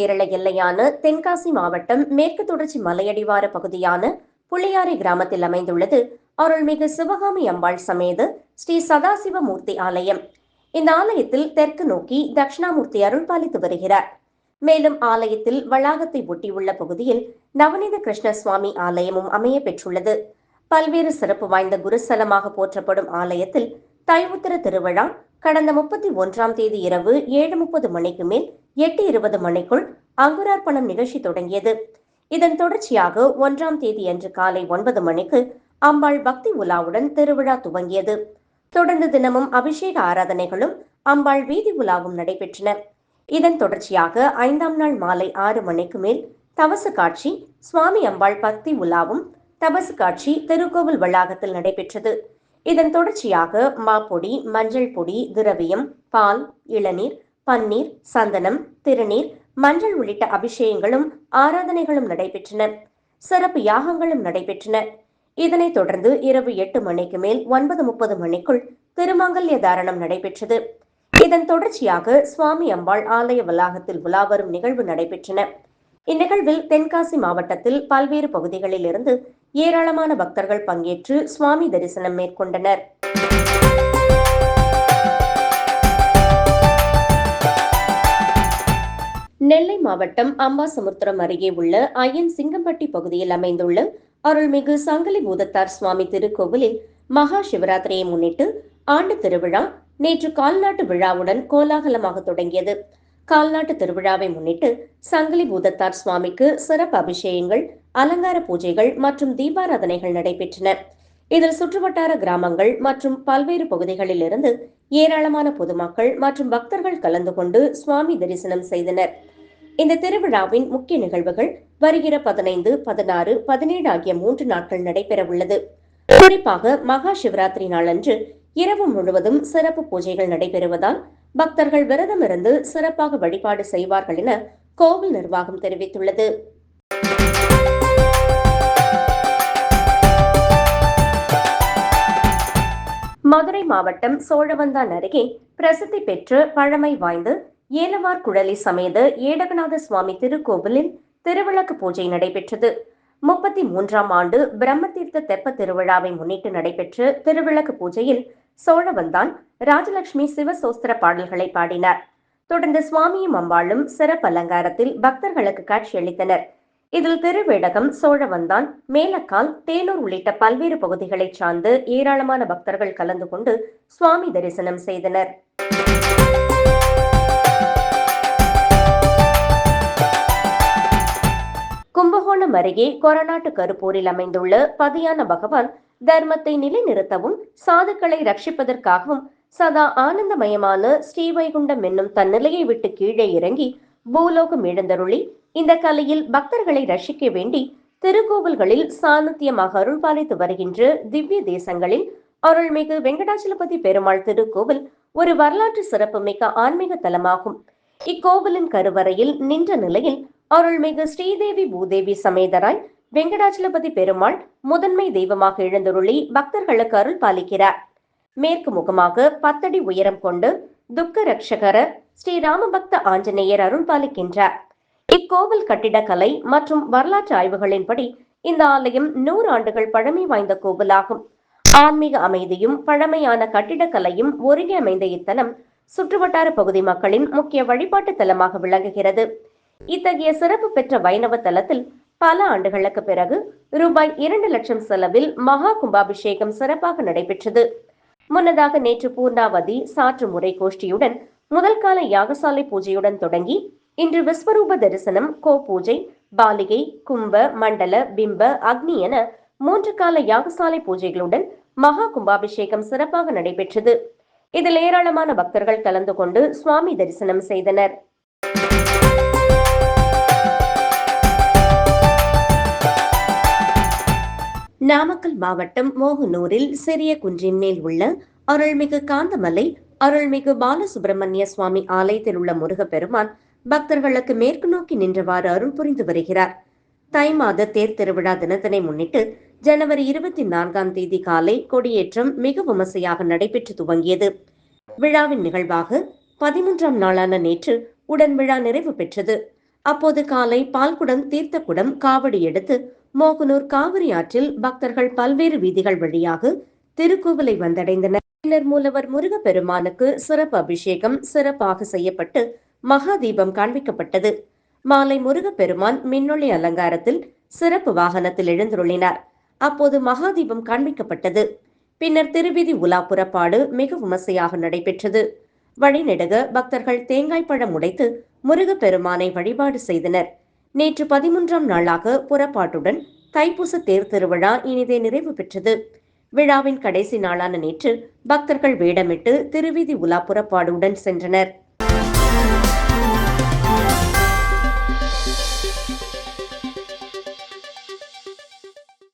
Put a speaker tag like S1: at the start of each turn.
S1: கேரள எல்லையான தென்காசி மாவட்டம் மேற்கு தொடர்ச்சி மலையடிவார பகுதியான புள்ளியாறை கிராமத்தில் அமைந்துள்ளது. அருள்மிகு சிவகாமி அம்பாள் சமேத ஸ்ரீ சதாசிவமூர்த்தி ஆலயம். இந்த ஆலயத்தில் தெற்கு நோக்கி தட்சிணாமூர்த்தி அருள் பாலித்து வருகிறார். மேலும் ஆலயத்தில் வளாகத்தை ஒட்டியுள்ள பகுதியில் நவநீத கிருஷ்ண சுவாமி ஆலயமும் அமைய பெற்றுள்ளது. பல்வேறு சிறப்பு வாய்ந்த குருஸ்தலமாக போற்றப்படும் ஆலயத்தில் தைவுத்திர திருவிழா கடந்த முப்பத்தி ஒன்றாம் தேதி இரவு ஏழு முப்பது மணிக்கு மேல் எட்டு இருபது மணிக்குள் அங்குரார்ப்பணம் நிகழ்ச்சி தொடங்கியது. இதன் தொடர்ச்சியாக ஒன்றாம் தேதி அன்று காலை ஒன்பது மணிக்கு அம்பாள் பக்தி உலாவுடன் திருவிழா துவங்கியது. தொடர்ந்து தினமும் அபிஷேக ஆராதனைகளும் அம்பாள் வீதி உலாவும் நடைபெற்றன. இதன் தொடர்ச்சியாக ஐந்தாம் நாள் மாலை ஆறு மணிக்கு மேல் தவசு காட்சி சுவாமி அம்பாள் பக்தி உலாவும் தபசு காட்சி திருக்கோவில் வளாகத்தில் நடைபெற்றது. இதன் தொடர்ச்சியாக மாப்பொடி மஞ்சள் பொடி திரவியம் பால் இளநீர் பன்னீர் சந்தனம் திருநீர் மஞ்சள் உள்ளிட்ட அபிஷேகங்களும் ஆராதனைகளும் நடைபெற்றன. சிறப்பு யாகங்களும் நடைபெற்றன. இதனைத் தொடர்ந்து இரவு எட்டு மணிக்கு மேல் ஒன்பது முப்பது மணிக்குள் திருமங்கல்ய தாரணம் நடைபெற்றது. இதன் தொடர்ச்சியாக சுவாமி அம்பாள் ஆலய வளாகத்தில் உலாவரும் நிகழ்வு நடைபெற்றன. இந்நிகழ்வில் தென்காசி மாவட்டத்தில் பல்வேறு பகுதிகளில் இருந்து ஏராளமான பக்தர்கள் பங்கேற்று சுவாமி தரிசனம் மேற்கொண்டனர். நெல்லை மாவட்டம் அம்பாசமுத்திரம் அருகே உள்ள அயன் சிங்கம்பட்டி பகுதியில் அமைந்துள்ள அருள்மிகு சங்கிலி பூதத்தார் சுவாமி திருக்கோவிலில் மகா சிவராத்திரியை முன்னிட்டு ஆண்டு திருவிழா நேற்று கால்நாட்டு விழாவுடன் கோலாகலமாக தொடங்கியது. கால்நாட்டு திருவிழாவை முன்னிட்டு சங்கிலி பூதத்தார் சுவாமிக்கு சிறப்பு அபிஷேகங்கள் அலங்கார பூஜைகள் மற்றும் தீபாராதனைகள் நடைபெற்றன. இதில் சுற்றுவட்டார கிராமங்கள் மற்றும் பல்வேறு பகுதிகளில் இருந்து ஏராளமான பொதுமக்கள் மற்றும் பக்தர்கள் கலந்து கொண்டு சுவாமி தரிசனம் செய்தனர். இந்த திருவிழாவின் முக்கிய நிகழ்வுகள் வருகிற பதினைந்து பதினாறு பதினேழு ஆகிய மூன்று நாட்கள் நடைபெறவுள்ளது குறிப்பாக மகா சிவராத்திரி நாளன்று இரவு முழுவதும் சிறப்பு பூஜைகள் நடைபெறுவதால் பக்தர்கள் விரதம் இருந்து சிறப்பாக வழிபாடு செய்வார்கள் என கோவில் நிர்வாகம் தெரிவித்துள்ளது. மதுரை மாவட்டம் சோழவந்தான் அருகே பிரசித்தி பெற்ற பழமை வாய்ந்து ஏலவார் குழலி சமேத ஏடகநாத சுவாமி திருக்கோவிலில் திருவிளக்கு பூஜை நடைபெற்றது. முப்பத்தி மூன்றாம் ஆண்டு பிரம்மதீர்த்த தெப்ப திருவிழாவை முன்னிட்டு நடைபெற்ற திருவிளக்கு பூஜையில் சோழவந்தான் ராஜலட்சுமி சிவசோஸ்திர பாடல்களை பாடினார். தொடர்ந்து சுவாமியும் அம்பாளும் சிறப்பு அலங்காரத்தில் பக்தர்களுக்கு காட்சியளித்தனர் இதில் திருவேடகம் சோழவந்தான் மேலக்கால் தேனூர் உள்ளிட்ட பல்வேறு பகுதிகளைச் சார்ந்து ஏராளமான பக்தர்கள் கலந்து கொண்டு சுவாமி தரிசனம் செய்தனர். கும்பகோணம் அருகே கொரநாட்டு கருப்பூரில் அமைந்துள்ள பதியான பகவான் தர்மத்தை நிலைநிறுத்தவும் சாதுக்களை ரட்சிப்பதற்காகவும் சதா ஆனந்தமயமான ஸ்ரீவைகுண்டம் என்னும் தன் நிலையை விட்டு கீழே இறங்கி பூலோகம் எழுந்தருளி இந்த கலையில் பக்தர்களை ரட்சிக்க வேண்டி திருக்கோவில்களில் சாநித்தியமாக அருள்பாலித்து வருகின்ற திவ்ய தேசங்களில் அருள்மிகு வெங்கடாச்சலபதி பெருமாள் திருக்கோவில் ஒரு வரலாற்று சிறப்புமிக்க ஆன்மீக தலமாகும். இக்கோவிலின் கருவறையில் நின்ற நிலையில் அருள்மிகு ஸ்ரீதேவி பூதேவி சமேதராய் வெங்கடாச்சலபதி பெருமாள் முதன்மை தெய்வமாக எழுந்தருளி பக்தர்களுக்கு அருள் பாலிக்கிறார். மேற்கு முகமாக பத்தடி உயரம் கொண்டு துக்க ரட்சகர ஸ்ரீ ராமபக்த ஆஞ்சநேயர் அருள் பாலிக்கின்றார். இக்கோவில் கட்டிடக்கலை மற்றும் வரலாற்று ஆய்வுகளின்படி இந்த ஆலயம் நூறு ஆண்டுகள் பழமை வாய்ந்த கோவிலாகும். ஆன்மீக அமைதியும் பழமையான கட்டிடக்கலையும் ஒருங்கே அமைந்த இத்தலம் சுற்றுவட்டார பகுதி மக்களின் முக்கிய வழிபாட்டு தலமாக விளங்குகிறது. இத்தகைய சிறப்பு பெற்ற வைணவ தலத்தில் பல ஆண்டுகளுக்கு பிறகு ரூபாய் இரண்டு லட்சம் செலவில் மகா கும்பாபிஷேகம் சிறப்பாக நடைபெற்றது. முன்னதாக நேற்று பூர்ணாவதி சாற்று முறை கோஷ்டியுடன் முதல் கால யாகசாலை பூஜையுடன் தொடங்கி இன்று விஸ்வரூப தரிசனம் கோ பூஜை பாலிகை கும்ப மண்டல பிம்ப அக்னி என மூன்று கால யாகசாலை பூஜைகளுடன் மகா கும்பாபிஷேகம் சிறப்பாக நடைபெற்றது. இதில் ஏராளமான பக்தர்கள் கலந்து கொண்டு சுவாமி தரிசனம் செய்தனர். நாமக்கல் மாவட்டம் மோகனூரில் சிறிய குன்றின் மேல் உள்ள அருள்மிகு காந்தமலை அருள்மிகு பாலசுப்பிரமணிய சுவாமி ஆலயத்தில் உள்ள முருகப்பெருமான் பக்தர்களுக்கு மேற்கு நோக்கி நின்றவாறு அருள் புரிந்து வருகிறார். தை மாத தேர் திருவிழா தினத்தினை முன்னிட்டு ஜனவரி இருபத்தி நான்காம் தேதி காலை கொடியேற்றம் மிக விமர்சையாக நடைபெற்று துவங்கியது. விழாவின் நிகழ்வாக பதிமூன்றாம் நாளான நேற்று உடன் விழா நிறைவு பெற்றது. அப்போது காலை பால்குடம் தீர்த்தக்குடம் காவடி எடுத்து மோகனூர் காவிரி ஆற்றில் பக்தர்கள் பல்வேறு வீதிகள் வழியாக திருக்கோவிலை வந்தடைந்தனர். பின்னர் மூலவர் முருகப்பெருமானுக்கு சிறப்பு அபிஷேகம் சிறப்பாக செய்யப்பட்டு மகா தீபம் காண்பிக்கப்பட்டது. மாலை முருகப்பெருமான் மின்னொளி அலங்காரத்தில் சிறப்பு வாகனத்தில் எழுந்துள்ளினார் அப்போது மகாதீபம் காண்பிக்கப்பட்டது. பின்னர் திருவிதி உலா புறப்பாடு மிக விமர்சையாக நடைபெற்றது. வழிநெடுக பக்தர்கள் தேங்காய் பழம் உடைத்து முருகப்பெருமானை வழிபாடு செய்தனர். நேற்று பதிமூன்றாம் நாளாக புறப்பாட்டுடன் தைப்பூச தேர் திருவிழா இனிதே நிறைவு பெற்றது. விழாவின் கடைசி நாளான நேற்று பக்தர்கள் வேடமிட்டு திருவீதி உலா புறப்பாடுடன் சென்றனர்.